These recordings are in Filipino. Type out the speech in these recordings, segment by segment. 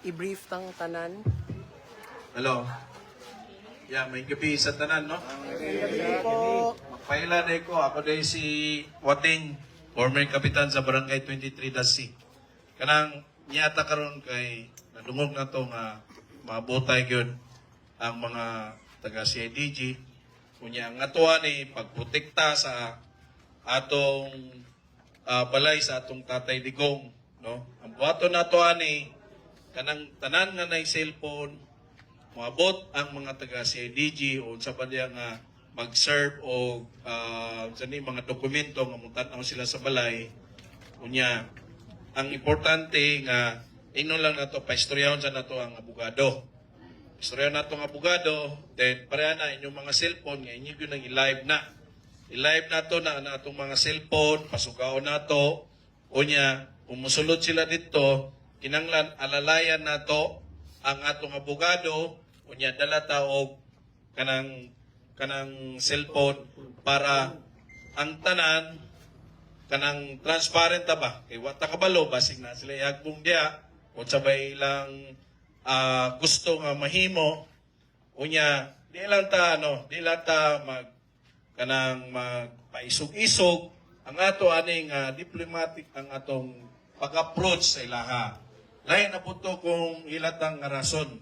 i-brief tang tanan. Hello. Yeah, may gabi sa tanan, no? Po. Magpaila na ko. Ako day si Wating, former kapitan sa Barangay 23-C. Kanang niyata karon kay nadungog na to nga mabutay gyud ang mga taga CIDG. Kunya ang atuwa ni pagprotekta sa atong ah, balay sa atong tatay digong, no? Ang buhaton nato ani kanang tanan nga nay cellphone moabot ang mga taga CIDG o sa pa diya nga mag-serve o uh, mga dokumento nga mutan sila sa balay. Unya ang importante nga ino lang nato paistoryahon sa nato ang abogado. Istorya nato ang abogado then pareha na inyong mga cellphone nga inyo gyud nang i-live na. I-live nato na na atong mga cellphone pasugaon nato. Unya kung musulod sila dito kinanglan alalayan nato ang atong abogado. Unya dala ta og kanang kanang cellphone para ang tanan kanang transparent ta ba? Kay wata kabalo basig na sila iagbong dia o sabay lang ah, gusto nga mahimo. Unya di lang ta ano di lang ta mag kanang magpaisog-isog. Ang ato aning ah, diplomatic ang atong pag-approach sa ilaha lain na po to kung ilatang nga rason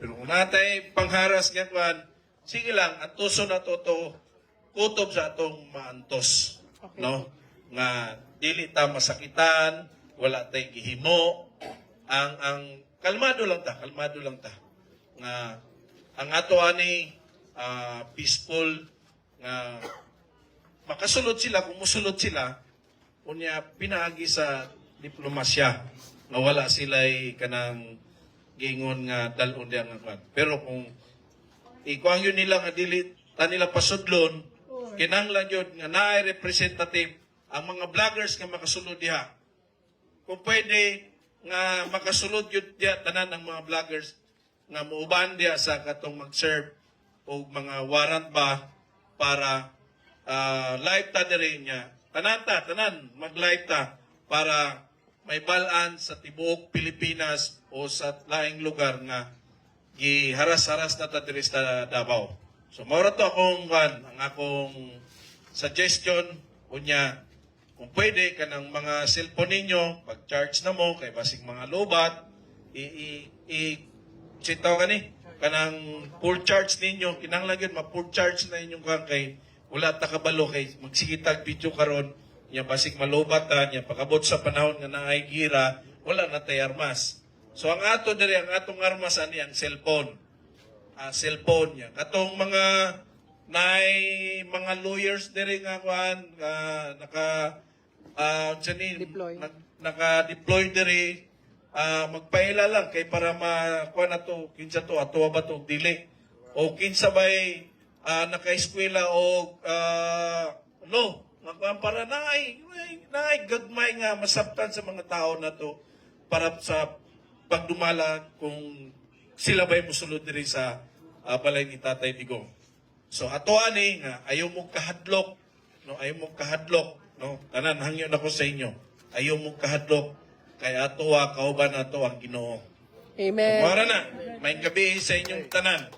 pero kung natay pangharas nga kwan, sige lang, antuso na to to kutob sa atong maantos. Okay. No? Nga dili ta masakitan, wala tay gihimo. Ang ang kalmado lang ta, kalmado lang ta. Nga ang ato ani ah, peaceful nga makasulod sila kung musulod sila unya pinaagi sa diplomasya nga wala sila'y kanang gingon nga dalon diya nga kwan. Pero kung ikuang yun nila nga dili ta nila pasudlon, kinanglan yun nga naay representative ang mga vloggers nga makasulod diha. Kung pwede nga makasulod yun diya tanan ang mga vloggers nga muuban diya sa katong mag-serve o mga warrant ba para ah, live ta diri niya. Tanan ta, tanan, mag-live ta para may balaan sa tibuok Pilipinas o sa laing lugar nga giharas-haras na ta diri sa Davao. So mao to akong kan ang akong suggestion unya kung pwede kanang mga cellphone ninyo pag-charge na mo kay basig mga lobat i i, i sitaw kani kanang full charge ninyo kinahanglan gyud ma full charge na inyong kang kay wala ta kabalo kay magsigitag video karon nya basig malobat ta nya pagabot sa panahon nga naay gira wala na tay armas so ang ato diri ang atong armas ani ang cellphone ah, cellphone niya. Katong mga nay mga lawyers diri nga kuan nga naka ah uh, Deploy. naka-deploy diri ah, magpaila lang kay para makuha na to kinsa to ato ba to dili o kinsa bay ah, naka-eskwela o ah, no nga kuan para naay naay gagmay nga masabtan sa mga tao na to para sa pagdumala kung sila ba'y musulod diri sa ah, balay ni Tatay Digong. So ato ani nga ayaw mo kahadlok, no? Ayaw mo kahadlok, no? Tanan hangyo nako sa inyo. Ayaw mo kahadlok kay ato wa kauban ato ang Ginoo. Amen. Mara na, may gabi sa inyong tanan.